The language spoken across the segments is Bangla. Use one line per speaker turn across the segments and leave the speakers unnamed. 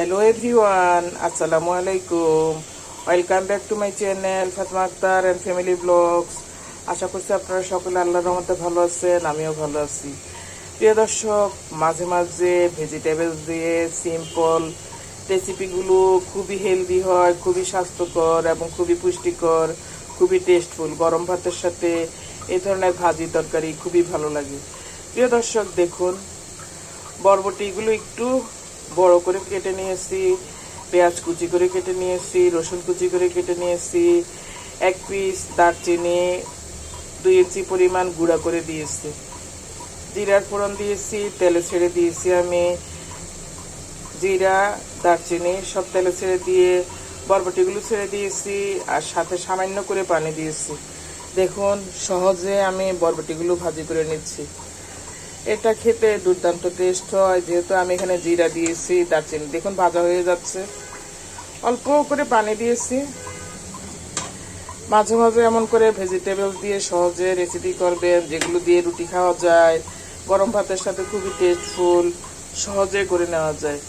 হ্যালো এভরিওয়ান আসসালামু আলাইকুম welcome back to my channel Fatma Akter and family blogs আশা করছি আপনারা সকলে আল্লাহর রহমতে ভালো আছেন, আমিও ভালো আছি। প্রিয় দর্শক, মাঝে মাঝে ভেজিটেবলস দিয়ে সিম্পল রেসিপিগুলো খুবই হেলদি হয়, খুবই স্বাস্থ্যকর এবং খুবই পুষ্টিকর, খুবই টেস্টফুল গরম ভাতের সাথে এই ধরনের ভাজি তরকারি খুবই ভালো লাগে। প্রিয় দর্শক, দেখুন, বরবটিগুলো একটু বড় করে কেটে নিয়েছি, পেঁয়াজ কুচি করে কেটে নিয়েছি, রসুন কুচি করে কেটে নিয়েছি, এক পিস দারচিনি দুই ইঞ্চি পরিমাণ গুঁড়া করে দিয়েছি। জিরার ফোড়ন দিয়েছি, তেলে ছেড়ে দিয়েছি আমি। জিরা, দারচিনি সব তেলে ছেড়ে দিয়ে বরবটিগুলো ছেড়ে দিয়েছি আর সাথে সামান্য করে পানি দিয়েছি। দেখুন, সহজে আমি বরবটিগুলো ভাজি করে নিচ্ছি। এটা খেতে দুর্দান্ত টেস্ট হয়, যেহেতু আমি এখানে জিরা দিয়েছি, দারচিনি। দেখুন, ভাজা হয়ে যাচ্ছে। অল্প করে পানি দিয়েছি। মাঝে মাঝে এমন করে ভেজিটেবল দিয়ে সহজে রেসিপি করবেন, যেগুলো দিয়ে রুটি খাওয়া যায়, গরম ভাতের সাথে খুবই টেস্টফুল সহজে করে নেওয়া যায়।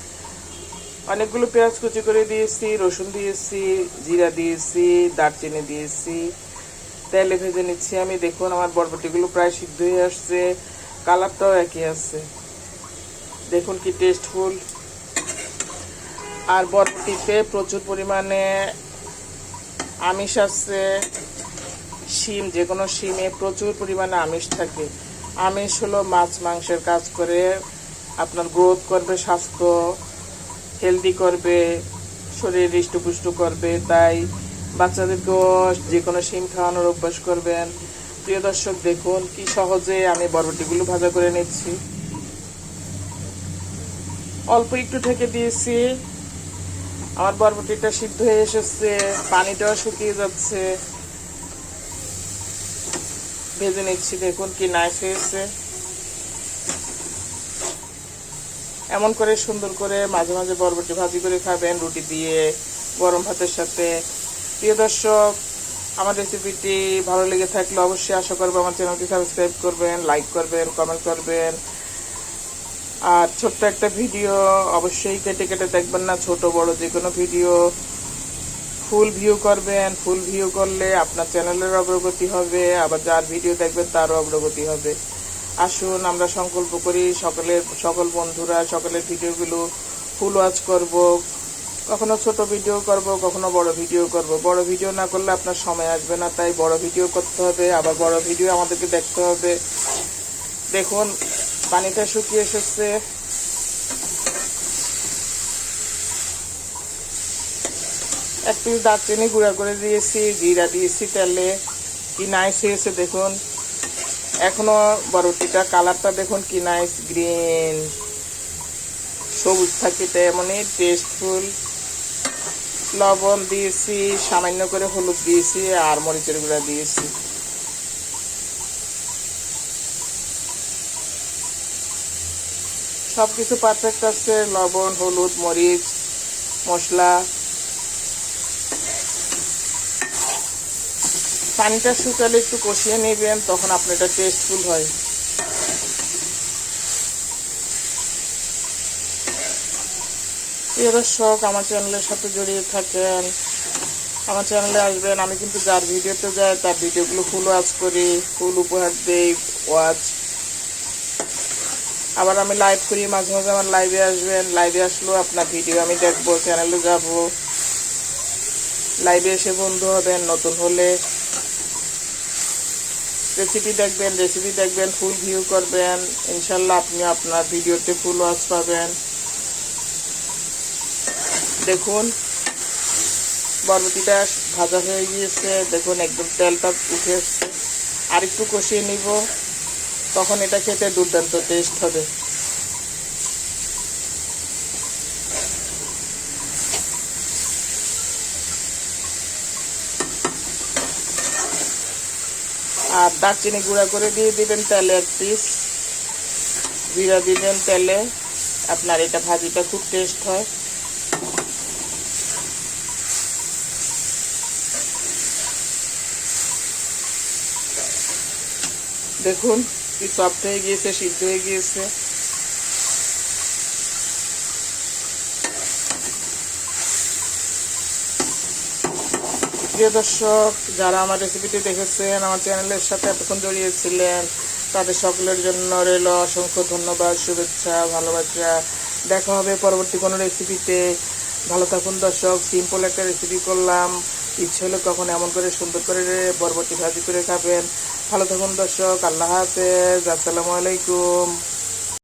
অনেকগুলো পেঁয়াজ কুচি করে দিয়েছি, রসুন দিয়েছি, জিরা দিয়েছি, দারচিনি দিয়েছি। তেলে ভেজে নিচ্ছি আমি। দেখুন, আমার বরবটিগুলো প্রায় সিদ্ধ হয়ে আসছে। কালারটাও একই আছে। দেখুন কি টেস্টফুল আর বরবটিতে প্রচুর পরিমাণে আমিষ আছে। শিম যে কোনো শিমে প্রচুর পরিমাণে আমিষ থাকে। আমিষ হলো মাছ মাংসের কাজ করে। আপনার গ্রোথ করবে, স্বাস্থ্য হেলদি করবে, শরীর হৃষ্টপুষ্ট করবে। তাই বাচ্চাদেরকেও যে কোনো শিম খাওয়ানোর অভ্যাস করবেন। প্রিয় দর্শক, দেখুন কি সহজে আমি বরবটিগুলো ভাজা করে নিচ্ছি। অল্প একটু থেকে দিয়েছি। আমার বরবটিটা সিদ্ধ হয়ে এসেছে, পানিটাও শুকিয়ে যাচ্ছে। ভেজে নিচ্ছি, দেখুন কি নাইস হয়েছে। এমন করে সুন্দর করে মাঝে মাঝে বরবটি ভাজি করে খাবেন, রুটি দিয়ে, গরম ভাতের সাথে। প্রিয় দর্শক আমার রেসিপিটি ভালো লেগে থাকলে অবশ্যই আশা করব আমার চ্যানেলটি সাবস্ক্রাইব করবেন লাইক করবেন কমেন্ট করবেন। আর ছোট্ট একটা ভিডিও অবশ্যই কেটে কেটে দেখবেন না, ছোট, বড় যে কোনো ভিডিও ফুল ভিউ করবেন ফুল ভিউ করলে আপনার চ্যানেলের অগ্রগতি হবে, আবার যার ভিডিও দেখবেন তারও অগ্রগতি হবে। আসুন, আমরা সংকল্প করি সকলের, সকল বন্ধুরা সকলের ভিডিওগুলো ফুল ওয়াচ করব। কখনো ছোট ভিডিও করব, কখনো বড় ভিডিও করব। বড় ভিডিও না করলে আপনার সময় আসবে না, তাই বড় ভিডিও করতে হবে, আবার বড় ভিডিও আমাদেরকে দেখতে হবে। দেখুন, পানিটা শুকিয়ে এসেছে। এক পিস দারচিনি গুঁড়া করে দিয়েছি, জিরা দিয়েছি তেলে। কি নাইস হয়েছে দেখুন। এখনও বরটিটা কালারটা দেখুন কি নাইস গ্রিন সবুজ থাকে তেমনই টেস্টফুল লবণ দিয়েছি, সামান্য করে হলুদ দিয়েছি আর মরিচের গুঁড়া দিয়েছি। সব কিছু পারফেক্ট আছে, লবণ, হলুদ, মরিচ, মশলা। পানিটা শুকালে একটু কষিয়ে নেবেন, তখন আপনার এটা টেস্টফুল হয়। প্রিয় দর্শক, আমার চ্যানেলের সাথে জড়িয়ে থাকেন। আমার চ্যানেলে আসবেন, আমি কিন্তু যার ভিডিওতে যাই, তার ভিডিওগুলো ফুল ওয়াচ করি ফুল উপহার দিই ওয়াচ আবার আমি লাইভ করি, মাঝে মাঝে আমার লাইভে আসবেন লাইভে আসলেও আপনার ভিডিও আমি দেখব চ্যানেলে যাব। লাইভে এসে বন্ধু হবেন, নতুন হলে। রেসিপি দেখবেন রেসিপি দেখবেন ফুল ভিউ করবেন। ইনশাল্লাহ আপনি আপনার ভিডিওতে ফুল ওয়াচ পাবেন। দেখুন, বরবটিটা ভাজা হয়ে গিয়েছে। দেখুন, একদম তেলটা উঠে এসছে। আর একটু কষিয়ে নিব। তখন এটা খেতে দুর্দান্ত টেস্ট হবে। আর দারচিনি গুঁড়া করে দিয়ে দিবেন তেলে এক পিস জিরা দিবেন তেলে। আপনার এটা ভাজিটা খুব টেস্ট হয়। দেখুন কি সফট হয়ে গিয়েছে, সিদ্ধ হয়ে গিয়েছে। প্রিয় দর্শক, যারা আমার রেসিপিটি দেখেছেন, আমার চ্যানেলের সাথে এতক্ষণ জড়িয়েছিলেন তাদের সকলের জন্য রইল অসংখ্য ধন্যবাদ, শুভেচ্ছা, ভালোবাসা। দেখা হবে পরবর্তী কোনো রেসিপিতে ভালো থাকুন দর্শক সিম্পল একটা রেসিপি করলাম। ইচ্ছে হলে কখন এমন করে সুন্দর করে বরবটি ভাজি করে খাবেন। ভালো থাকুন দর্শক, আল্লাহ হাফেজ, আসসালামু আলাইকুম।